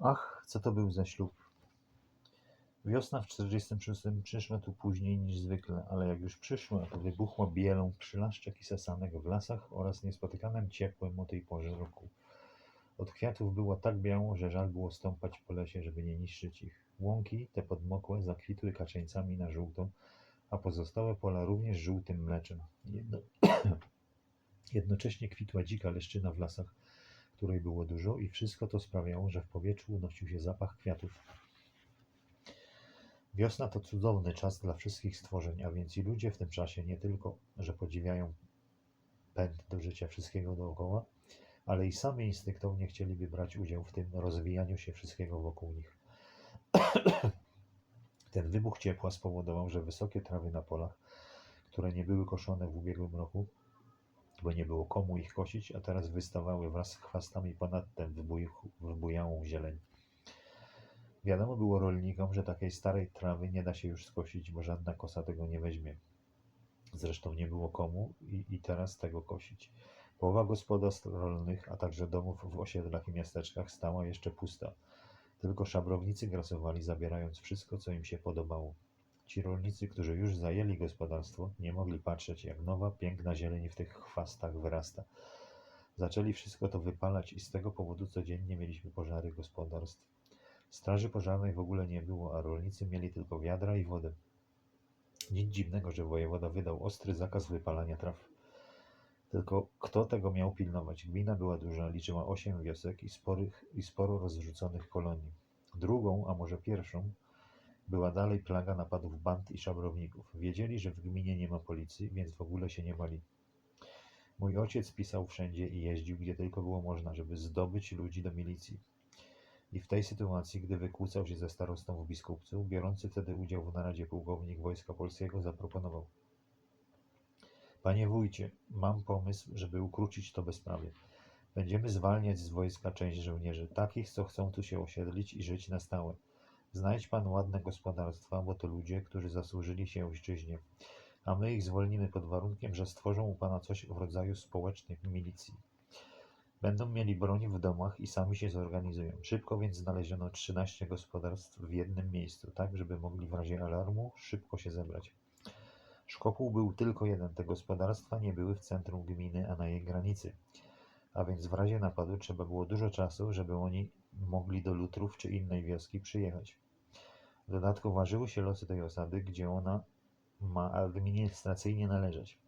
Ach, co to był za ślub. Wiosna w 46 przyszła tu później niż zwykle, ale jak już przyszła, to wybuchła bielą przylaszczek i sasanek w lasach oraz niespotykanym ciepłem o tej porze roku. Od kwiatów było tak biało, że żal było stąpać po lesie, żeby nie niszczyć ich. Łąki, te podmokłe, zakwitły kaczeńcami na żółto, a pozostałe pola również żółtym mleczem. Jedno... Jednocześnie kwitła dzika leszczyna w lasach, której było dużo i wszystko to sprawiało, że w powietrzu unosił się zapach kwiatów. Wiosna to cudowny czas dla wszystkich stworzeń, a więc i ludzie w tym czasie nie tylko, że podziwiają pęd do życia wszystkiego dookoła, ale i sami instynktownie chcieliby brać udział w tym rozwijaniu się wszystkiego wokół nich. Ten wybuch ciepła spowodował, że wysokie trawy na polach, które nie były koszone w ubiegłym roku, bo nie było komu ich kosić, a teraz wystawały wraz z chwastami ponad tę wybuch- wybujałą zieleń. Wiadomo było rolnikom, że takiej starej trawy nie da się już skosić, bo żadna kosa tego nie weźmie. Zresztą nie było komu i, i teraz tego kosić. Połowa gospodarstw rolnych, a także domów w osiedlach i miasteczkach stała jeszcze pusta. Tylko szabrownicy grasowali, zabierając wszystko, co im się podobało. Ci rolnicy, którzy już zajęli gospodarstwo, nie mogli patrzeć, jak nowa, piękna zieleń w tych chwastach wyrasta. Zaczęli wszystko to wypalać i z tego powodu codziennie mieliśmy pożary gospodarstw. Straży pożarnej w ogóle nie było, a rolnicy mieli tylko wiadra i wodę. Nic dziwnego, że wojewoda wydał ostry zakaz wypalania traw. Tylko kto tego miał pilnować? Gmina była duża, liczyła osiem wiosek i, sporych, i sporo rozrzuconych kolonii. Drugą, a może pierwszą, była dalej plaga napadów band i szabrowników. Wiedzieli, że w gminie nie ma policji, więc w ogóle się nie bali. Mój ojciec pisał wszędzie i jeździł, gdzie tylko było można, żeby zdobyć ludzi do milicji. I w tej sytuacji, gdy wykłócał się ze starostą w Biskupcu, biorący wtedy udział w naradzie pułkownik Wojska Polskiego zaproponował. Panie wójcie, mam pomysł, żeby ukrócić to bezprawie. Będziemy zwalniać z wojska część żołnierzy, takich, co chcą tu się osiedlić i żyć na stałe. Znajdź pan ładne gospodarstwa, bo to ludzie, którzy zasłużyli się ojczyźnie, a my ich zwolnimy pod warunkiem, że stworzą u pana coś w rodzaju społecznej milicji. Będą mieli broń w domach i sami się zorganizują. Szybko więc znaleziono 13 gospodarstw w jednym miejscu, tak żeby mogli w razie alarmu szybko się zebrać. Szkopuł był tylko jeden, te gospodarstwa nie były w centrum gminy, a na jej granicy. A więc w razie napadu trzeba było dużo czasu, żeby oni mogli do Lutrów czy innej wioski przyjechać. W dodatku ważyły się losy tej osady, gdzie ona ma administracyjnie należeć.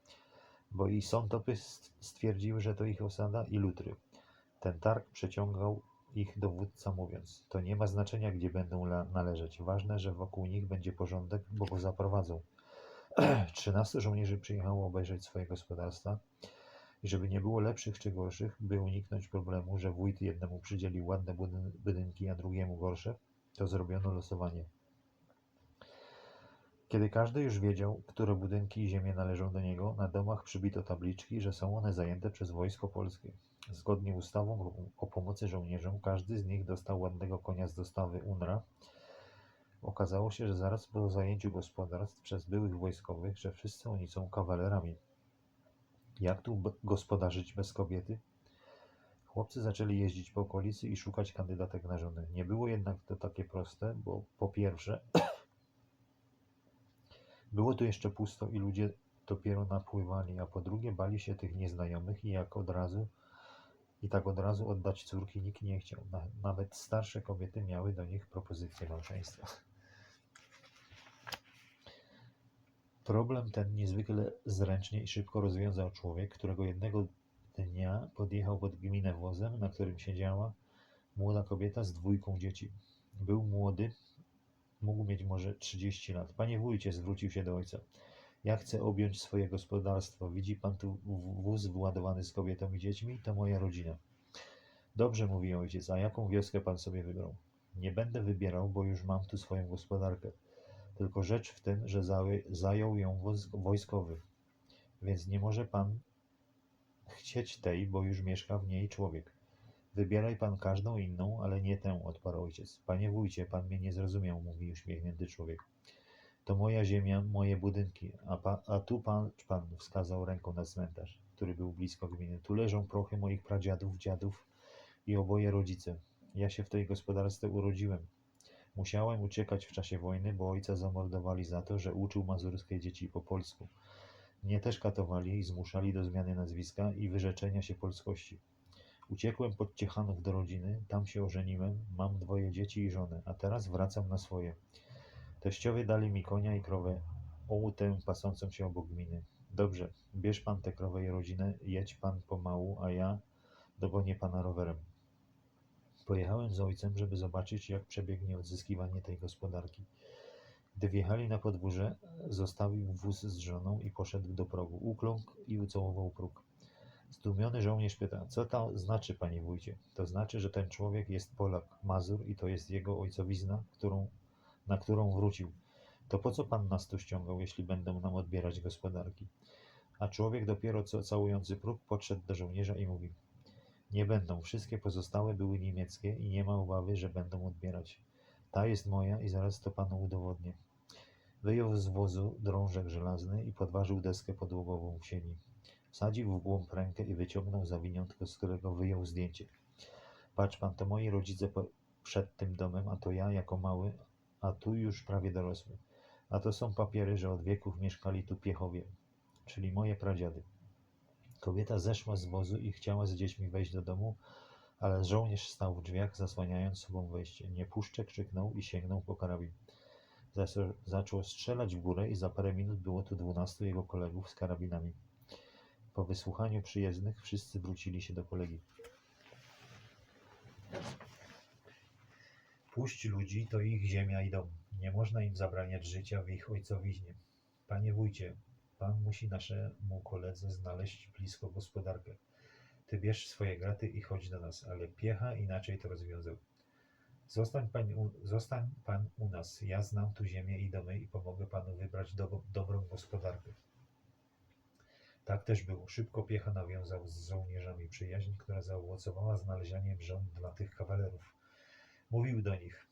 Bo i sątopy st- stwierdziły, że to ich osada i Lutry. Ten targ przeciągał ich dowódca mówiąc, to nie ma znaczenia, gdzie będą należeć. Ważne, że wokół nich będzie porządek, bo go zaprowadzą. 13 żołnierzy przyjechało obejrzeć swoje gospodarstwa i żeby nie było lepszych czy gorszych, by uniknąć problemu, że wójt jednemu przydzielił ładne budyn- budynki, a drugiemu gorsze, to zrobiono losowanie. Kiedy każdy już wiedział, które budynki i ziemie należą do niego, na domach przybito tabliczki, że są one zajęte przez Wojsko Polskie. Zgodnie ustawą o- pomocy żołnierzom, każdy z nich dostał ładnego konia z dostawy UNRA. Okazało się, że zaraz po zajęciu gospodarstw przez byłych wojskowych, że wszyscy oni są kawalerami. Jak tu gospodarzyć bez kobiety? Chłopcy zaczęli jeździć po okolicy i szukać kandydatek na żonę. Nie było jednak to takie proste, bo po pierwsze, było tu jeszcze pusto i ludzie dopiero napływali, a po drugie bali się tych nieznajomych i jak od razu i tak od razu oddać córki nikt nie chciał. Na, nawet starsze kobiety miały do nich propozycję małżeństwa. Problem ten niezwykle zręcznie i szybko rozwiązał człowiek, którego jednego dnia podjechał pod gminę wozem, na którym siedziała młoda kobieta z dwójką dzieci. Był młody, mógł mieć może 30 lat. Panie wójcie, zwrócił się do ojca. Ja chcę objąć swoje gospodarstwo. Widzi pan tu wóz wyładowany z kobietą i dziećmi? To moja rodzina. Dobrze, mówi ojciec, a jaką wioskę pan sobie wybrał? Nie będę wybierał, bo już mam tu swoją gospodarkę. Tylko rzecz w tym, że zajął ją wojskowy. Więc nie może pan chcieć tej, bo już mieszka w niej człowiek. Wybieraj pan każdą inną, ale nie tę, odparł ojciec. Panie wójcie, pan mnie nie zrozumiał, mówi uśmiechnięty człowiek. To moja ziemia, moje budynki, a, pa, a tu pan, pan wskazał ręką na cmentarz, który był blisko gminy. Tu leżą prochy moich pradziadów, dziadów i oboje rodzice. Ja się w tej gospodarce urodziłem. Musiałem uciekać w czasie wojny, bo ojca zamordowali za to, że uczył mazurskie dzieci po polsku. Mnie też katowali i zmuszali do zmiany nazwiska i wyrzeczenia się polskości. Uciekłem pod Ciechanów do rodziny, tam się ożeniłem, mam dwoje dzieci i żonę, a teraz wracam na swoje. Teściowie dali mi konia i krowę, ołutę pasącą się obok gminy. Dobrze, bierz pan tę krowę i rodzinę, jedź pan pomału, a ja dogonię pana rowerem. Pojechałem z ojcem, żeby zobaczyć, jak przebiegnie odzyskiwanie tej gospodarki. Gdy wjechali na podwórze, zostawił wóz z żoną i poszedł do progu. Ukląkł i ucałował próg. Zdumiony żołnierz pyta, co to znaczy, panie wójcie? To znaczy, że ten człowiek jest Polak, Mazur i to jest jego ojcowizna, którą, na którą wrócił. To po co pan nas tu ściągał, jeśli będą nam odbierać gospodarki? A człowiek dopiero co całujący próg podszedł do żołnierza i mówi, nie będą, wszystkie pozostałe były niemieckie i nie ma obawy, że będą odbierać. Ta jest moja i zaraz to panu udowodnię. Wyjął z wozu drążek żelazny i podważył deskę podłogową w sieni. Wsadził w głąb rękę i wyciągnął zawiniątko, z którego wyjął zdjęcie. Patrz pan, to moi rodzice przed tym domem, a to ja jako mały, a tu już prawie dorosły. A to są papiery, że od wieków mieszkali tu piechowie, czyli moje pradziady. Kobieta zeszła z wozu i chciała z dziećmi wejść do domu, ale żołnierz stał w drzwiach, zasłaniając sobą wejście. Nie puszczę, krzyknął i sięgnął po karabin. Zaczął strzelać w górę i za parę minut było tu dwunastu jego kolegów z karabinami. Po wysłuchaniu przyjezdnych wszyscy wrócili się do kolegi. Puść ludzi, to ich ziemia i dom. Nie można im zabraniać życia w ich ojcowiźnie. Panie wójcie, pan musi naszemu koledze znaleźć blisko gospodarkę. Ty bierz swoje graty i chodź do nas, ale piecha inaczej to rozwiązał. Zostań pan, u, zostań pan u nas. Ja znam tu ziemię i domy i pomogę panu wybrać do, dobrą gospodarkę. Tak też było. Szybko piecha nawiązał z żołnierzami przyjaźń, która zaowocowała znalezieniem żon dla tych kawalerów. Mówił do nich,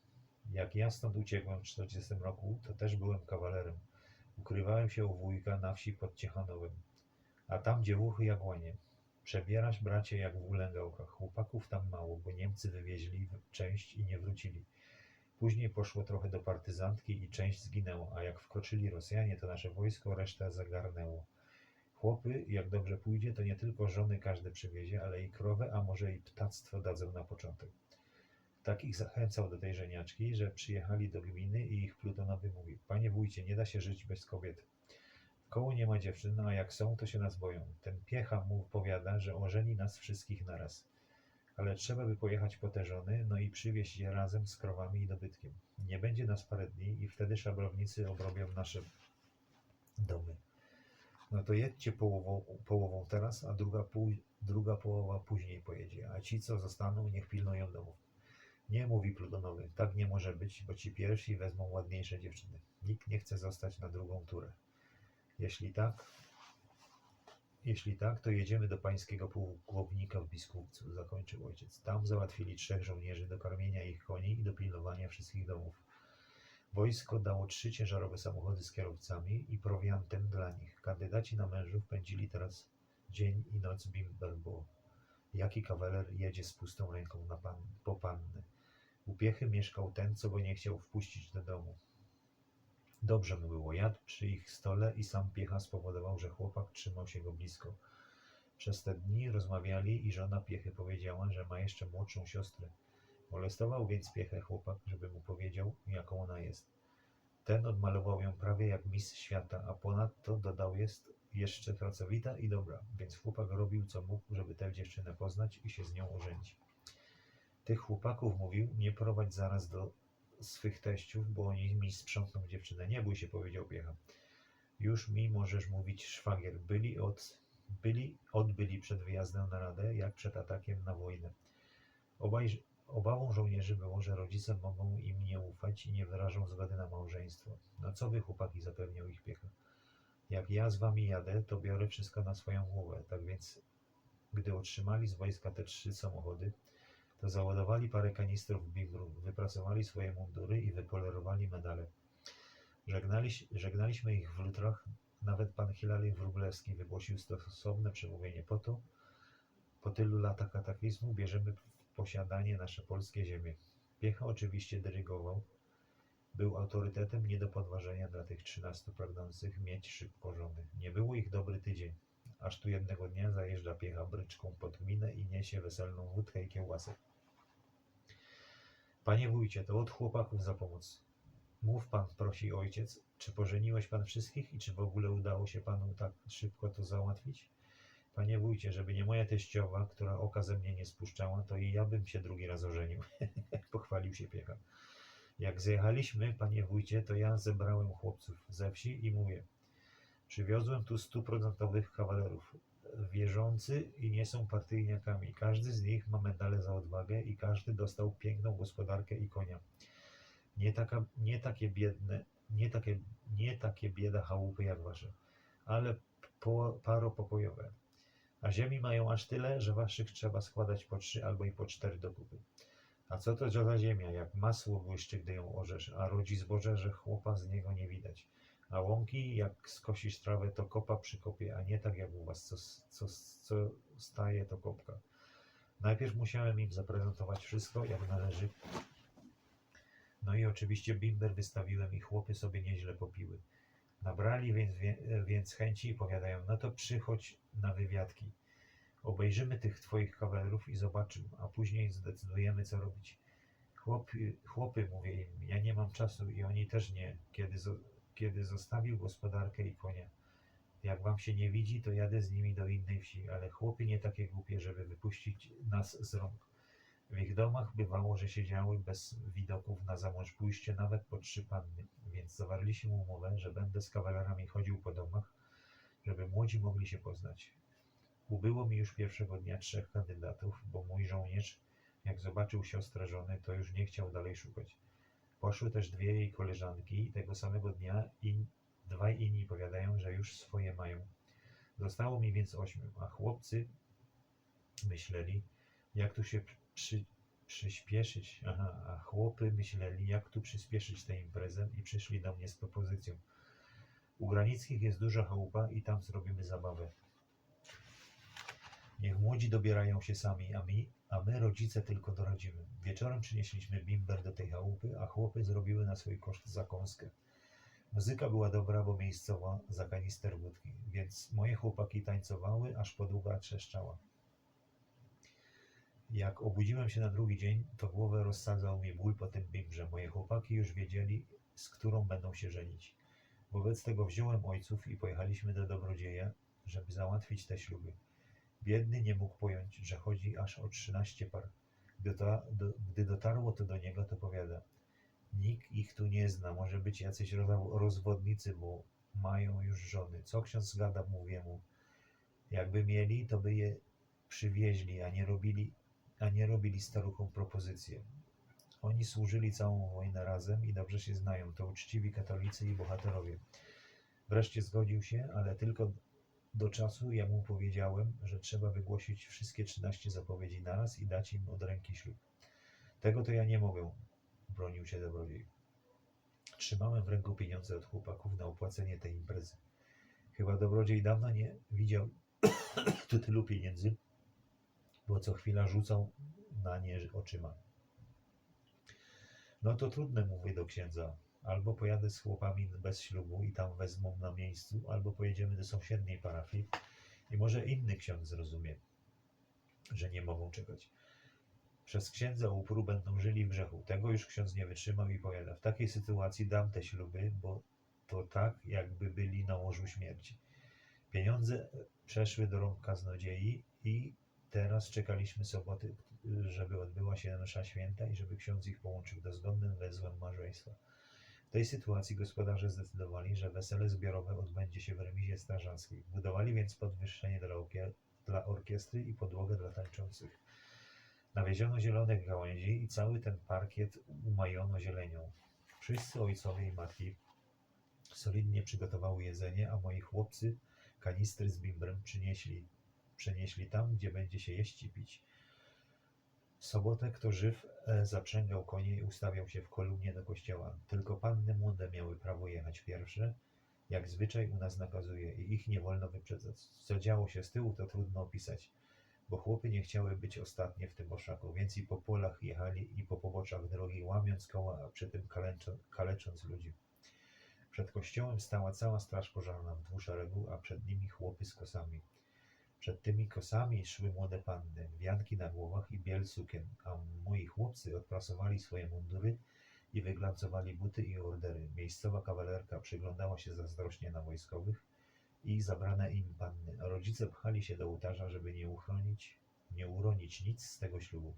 jak ja stąd uciekłem w 40 roku, to też byłem kawalerem. Ukrywałem się u wujka na wsi pod Ciechanowem. A tam dziewuchy jak łanie. Przebierać bracie jak w ulęgałkach. Chłopaków tam mało, bo Niemcy wywieźli część i nie wrócili. Później poszło trochę do partyzantki i część zginęła, a jak wkroczyli Rosjanie, to nasze wojsko resztę zagarnęło. Chłopy, jak dobrze pójdzie, to nie tylko żony każdy przywiezie, ale i krowę, a może i ptactwo dadzą na początek. Takich zachęcał do tej żeniaczki, że przyjechali do gminy i ich plutonowy mówi Panie wójcie, nie da się żyć bez kobiet. W koło nie ma dziewczyn, a jak są, to się nas boją. Ten piecha mu powiada, że ożeni nas wszystkich naraz. Ale trzeba by pojechać po te żony, no i przywieźć je razem z krowami i dobytkiem. Nie będzie nas parę dni i wtedy szabrownicy obrobią nasze domy. No to jedźcie połową, połową teraz, a druga, pół, druga połowa później pojedzie, a ci, co zostaną, niech pilnują domów. Nie, mówi Plutonowy, tak nie może być, bo ci pierwsi wezmą ładniejsze dziewczyny. Nikt nie chce zostać na drugą turę. Jeśli tak, jeśli tak, to jedziemy do pańskiego pułkownika w Biskupcu, zakończył ojciec. Tam załatwili trzech żołnierzy do karmienia ich koni i do pilnowania wszystkich domów. Wojsko dało trzy ciężarowe samochody z kierowcami i prowiantem dla nich. Kandydaci na mężów pędzili teraz dzień i noc bimberbo. Jaki kawaler jedzie z pustą ręką na pan, po panny? U piechy mieszkał ten, co go nie chciał wpuścić do domu. Dobrze mu było, jadł przy ich stole i sam piecha spowodował, że chłopak trzymał się go blisko. Przez te dni rozmawiali i żona piechy powiedziała, że ma jeszcze młodszą siostrę. Molestował więc piechę chłopak, żeby mu powiedział, jaką ona jest. Ten odmalował ją prawie jak mis świata, a ponadto dodał jest jeszcze pracowita i dobra, więc chłopak robił co mógł, żeby tę dziewczynę poznać i się z nią ożenić. Tych chłopaków mówił, nie prowadź zaraz do swych teściów, bo oni mi sprzątną dziewczynę. Nie bój się, powiedział piecha. Już mi możesz mówić szwagier. Byli od, byli, odbyli przed wyjazdem na radę, jak przed atakiem na wojnę. Obaj, obawą żołnierzy było, że rodzice mogą im nie ufać i nie wyrażą zgody na małżeństwo. No co wy, chłopaki, zapewniał ich piecha. Jak ja z wami jadę, to biorę wszystko na swoją głowę. Tak więc, gdy otrzymali z wojska te trzy samochody, to załadowali parę kanistrów bigru, wypracowali swoje mundury i wypolerowali medale. Żegnali, żegnaliśmy ich w lutrach, nawet pan Hilary Wróblewski wygłosił stosowne przemówienie po to, po tylu latach kataklizmu bierzemy posiadanie nasze polskie ziemie. Piecha oczywiście dyrygował. Był autorytetem nie do podważenia dla tych trzynastu pragnących mieć szybko żony. Nie było ich dobry tydzień. Aż tu jednego dnia zajeżdża piecha bryczką pod gminę i niesie weselną wódkę i kiełbasę. Panie wójcie, to od chłopaków za pomoc. Mów pan, prosi ojciec, czy pożeniłeś pan wszystkich i czy w ogóle udało się panu tak szybko to załatwić? Panie wójcie, żeby nie moja teściowa, która oka ze mnie nie spuszczała, to i ja bym się drugi raz ożenił. Pochwalił się piecha. Jak zjechaliśmy, panie wójcie, to ja zebrałem chłopców ze wsi i mówię, przywiozłem tu stuprocentowych kawalerów, wierzący i nie są partyjniakami. Każdy z nich ma medale za odwagę i każdy dostał piękną gospodarkę i konia. Nie, taka, nie takie biedne, nie takie, nie takie bieda chałupy jak wasze, ale po, paropokojowe. A ziemi mają aż tyle, że waszych trzeba składać po trzy albo i po cztery do kupy. A co to za ziemia, jak masło błyszczy, gdy ją orzesz, a rodzi zboże, że chłopa z niego nie widać. A łąki, jak skosisz trawę, to kopa przy kopie, a nie tak jak u was, co, co, co staje, to kopka. Najpierw musiałem im zaprezentować wszystko, jak należy. No i oczywiście bimber wystawiłem i chłopy sobie nieźle popiły. Nabrali więc, więc chęci i powiadają, no to przychodź na wywiadki. Obejrzymy tych twoich kawalerów i zobaczymy, a później zdecydujemy, co robić. Chłopy, chłopy, mówię im, ja nie mam czasu i oni też nie, kiedy, kiedy zostawił gospodarkę i konia. Jak wam się nie widzi, to jadę z nimi do innej wsi, ale chłopy nie takie głupie, żeby wypuścić nas z rąk. W ich domach bywało, że siedziały bez widoków na zamąż pójście nawet po trzy panny, więc zawarliśmy umowę, że będę z kawalerami chodził po domach, żeby młodzi mogli się poznać. Ubyło mi już pierwszego dnia trzech kandydatów, bo mój żołnierz, jak zobaczył siostrę żony, to już nie chciał dalej szukać. Poszły też dwie jej koleżanki i tego samego dnia in, dwaj inni powiadają, że już swoje mają. Zostało mi więc ośmiu, a chłopcy myśleli, jak tu się przy, przyspieszyć, aha, a chłopy myśleli, jak tu przyspieszyć tę imprezę i przyszli do mnie z propozycją. U Granickich jest duża chałupa i tam zrobimy zabawę. Niech młodzi dobierają się sami, a, mi, a my, rodzice, tylko doradzimy. Wieczorem przynieśliśmy bimber do tej chałupy, a chłopy zrobiły na swój koszt zakąskę. Muzyka była dobra, bo miejscowa za kanister wódki, więc moje chłopaki tańcowały, aż podługa trzeszczała. Jak obudziłem się na drugi dzień, to głowę rozsadzał mi ból po tym bimbrze. Moje chłopaki już wiedzieli, z którą będą się żenić. Wobec tego wziąłem ojców i pojechaliśmy do Dobrodzieja, żeby załatwić te śluby. Biedny nie mógł pojąć, że chodzi aż o trzynaście par. Gdy, to, do, gdy dotarło to do niego, to powiada. Nikt ich tu nie zna, może być jacyś roz- rozwodnicy, bo mają już żony. Co ksiądz gada, mówię mu. Jakby mieli, to by je przywieźli, a nie robili, a nie robili staruchom propozycje. Oni służyli całą wojnę razem i dobrze się znają. To uczciwi katolicy i bohaterowie. Wreszcie zgodził się, ale tylko do czasu ja mu powiedziałem, że trzeba wygłosić wszystkie 13 zapowiedzi naraz i dać im od ręki ślub. Tego to ja nie mogę, bronił się dobrodziej. Trzymałem w ręku pieniądze od chłopaków na opłacenie tej imprezy. Chyba dobrodziej dawno nie widział tu tylu pieniędzy, bo co chwila rzucał na nie oczyma. No to trudne, mówię do księdza. Albo pojadę z chłopami bez ślubu i tam wezmą na miejscu, albo pojedziemy do sąsiedniej parafii i może inny ksiądz zrozumie, że nie mogą czekać. Przez księdza upór będą żyli w grzechu. Tego już ksiądz nie wytrzymał i powiada, w takiej sytuacji dam te śluby, bo to tak, jakby byli na łożu śmierci. Pieniądze przeszły do rąk kaznodziei i teraz czekaliśmy soboty, żeby odbyła się msza święta i żeby ksiądz ich połączył dozgodnym wezłem małżeństwa. W tej sytuacji gospodarze zdecydowali, że wesele zbiorowe odbędzie się w remizie strażackiej. Budowali więc podwyższenie dla, dla orkiestry i podłogę dla tańczących. Nawieziono zielonych gałęzi i cały ten parkiet umajono zielenią. Wszyscy ojcowie i matki solidnie przygotowały jedzenie, a moi chłopcy kanistry z bimbrem przynieśli, przenieśli tam, gdzie będzie się jeść i pić. W sobotę kto żyw e, zaprzęgał konie i ustawiał się w kolumnie do kościoła. Tylko panny młode miały prawo jechać pierwsze, jak zwyczaj u nas nakazuje i ich nie wolno wyprzedzać. Co działo się z tyłu, to trudno opisać. bo chłopy nie chciały być ostatnie w tym orszaku, więc i po polach jechali i po poboczach drogi, łamiąc koła, a przy tym kalecząc, kalecząc ludzi. Przed kościołem stała cała straż pożarna w dwóch szeregu, a przed nimi chłopy z kosami. Przed tymi kosami szły młode panny, wianki na głowach i biel sukien, a moi chłopcy odprasowali swoje mundury i wyglancowali buty i ordery. Miejscowa kawalerka przyglądała się zazdrośnie na wojskowych i zabrane im panny, rodzice pchali się do ołtarza, żeby nie uchronić, nie uronić nic z tego ślubu.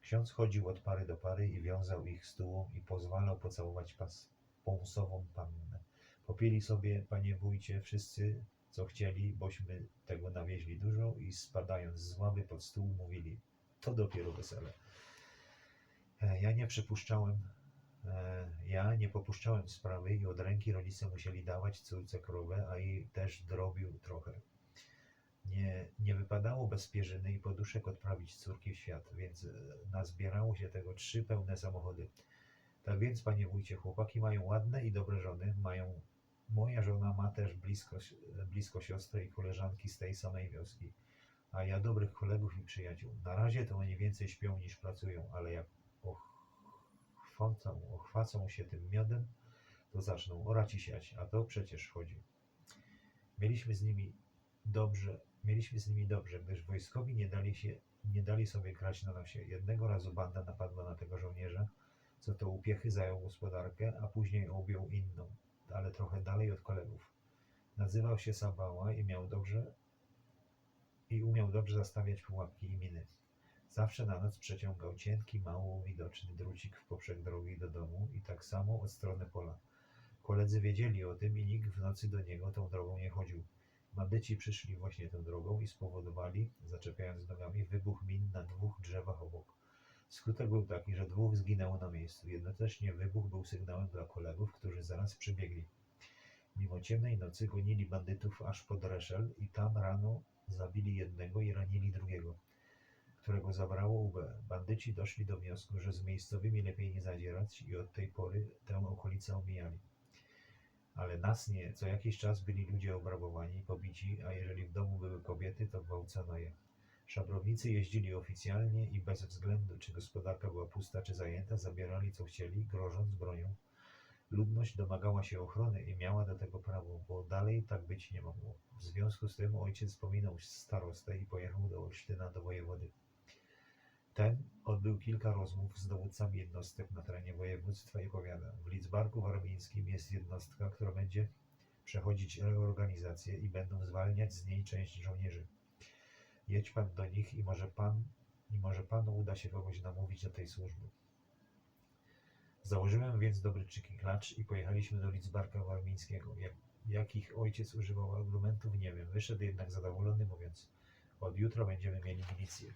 Ksiądz chodził od pary do pary i wiązał ich stół i pozwalał pocałować pas, pąsową pannę. Popili sobie, panie wójcie, wszyscy, co chcieli, bośmy tego nawieźli dużo i spadając z ławy pod stół mówili, to dopiero wesele. E, Ja nie przypuszczałem, e, ja nie popuszczałem sprawy i od ręki rodzice musieli dawać córce krowę, a jej też drobił trochę. Nie, nie wypadało bez pierzyny i poduszek odprawić córki w świat, więc e, nazbierało się tego trzy pełne samochody. Tak więc, panie wójcie, chłopaki mają ładne i dobre żony, mają Moja żona ma też blisko, blisko siostrę i koleżanki z tej samej wioski, a ja dobrych kolegów i przyjaciół. Na razie to oni więcej śpią niż pracują, ale jak ochwacą, ochwacą się tym miodem, to zaczną orać i siać, a to przecież chodzi. Mieliśmy z nimi dobrze, mieliśmy z nimi dobrze, gdyż wojskowi nie dali, się, nie dali sobie grać na nosie. Jednego razu banda napadła na tego żołnierza, co to upiechy zajął gospodarkę, a później objął inną ale trochę dalej od kolegów. Nazywał się Sabała i miał dobrze i umiał dobrze zastawiać pułapki i miny. Zawsze na noc przeciągał cienki, mało widoczny drucik w poprzek drogi do domu i tak samo od strony pola. Koledzy wiedzieli o tym i nikt w nocy do niego tą drogą nie chodził. Bandyci przyszli właśnie tą drogą i spowodowali, zaczepiając nogami, wybuch min na dwóch drzewach obok. Skutek był taki, że dwóch zginęło na miejscu. Jednocześnie wybuch był sygnałem dla kolegów, którzy zaraz przybiegli. Mimo ciemnej nocy gonili bandytów aż pod Reszel i tam rano zabili jednego i ranili drugiego, którego zabrało UB. Bandyci doszli do wniosku, że z miejscowymi lepiej nie zadzierać i od tej pory tę okolicę omijali. Ale nas nie. Co jakiś czas byli ludzie obrabowani, pobici, a jeżeli w domu były kobiety, to gwałcono je. Szabrownicy jeździli oficjalnie i bez względu, czy gospodarka była pusta, czy zajęta, zabierali co chcieli, grożąc bronią. Ludność domagała się ochrony i miała do tego prawo, bo dalej tak być nie mogło. W związku z tym ojciec pominął starostę i pojechał do Olsztyna do wojewody. Ten odbył kilka rozmów z dowódcami jednostek na terenie województwa i powiada, w Lidzbarku Warmińskim jest jednostka, która będzie przechodzić reorganizację i będą zwalniać z niej część żołnierzy. Jedź pan do nich i może pan, i może panu uda się kogoś namówić do tej służby. Założyłem więc dobry czyki klacz i pojechaliśmy do Lidzbarka Warmińskiego. Jak, jakich ojciec używał argumentów, nie wiem. Wyszedł jednak zadowolony, mówiąc, od jutra będziemy mieli milicję.